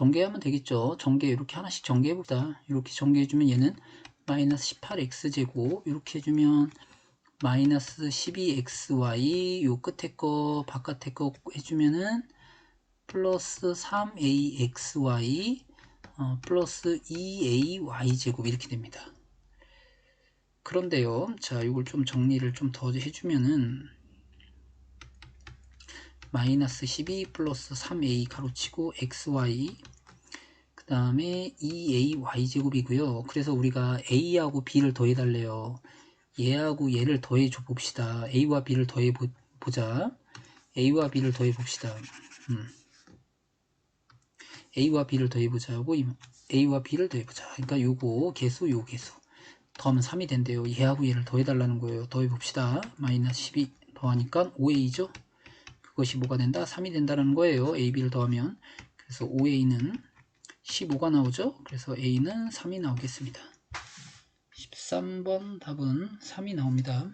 전개하면 되겠죠. 전개 이렇게 하나씩 전개해 봅시다. 이렇게 전개해 주면 얘는 마이너스 18x제곱 이렇게 해주면 마이너스 12xy 요 끝에 거 바깥에 거 해주면은 플러스 3axy 어, 플러스 2ay 제곱 이렇게 됩니다. 그런데요, 자, 이걸 좀 정리를 좀 더 해주면은 마이너스 12 플러스 3a 가로치고 xy 그 다음에 2ay 제곱이고요. 그래서 우리가 a하고 b를 더해 달래요. 얘하고 얘를 더해 줘 봅시다. a와 b를 더해 보, 보자. a와 b를 더해 봅시다. 음. a와 b를 더해 보자고 a와 b를 더해 보자. 그러니까 요거 개수 요 개수 더하면 3이 된대요. 얘하고 얘를 더해 달라는 거예요. 더해 봅시다. 마이너스 12 더하니까 5a죠. 그것이 뭐가 된다? 3이 된다는 거예요. a, b를 더하면 그래서 5a는 15가 나오죠. 그래서 a는 3이 나오겠습니다. 13번 답은 3이 나옵니다.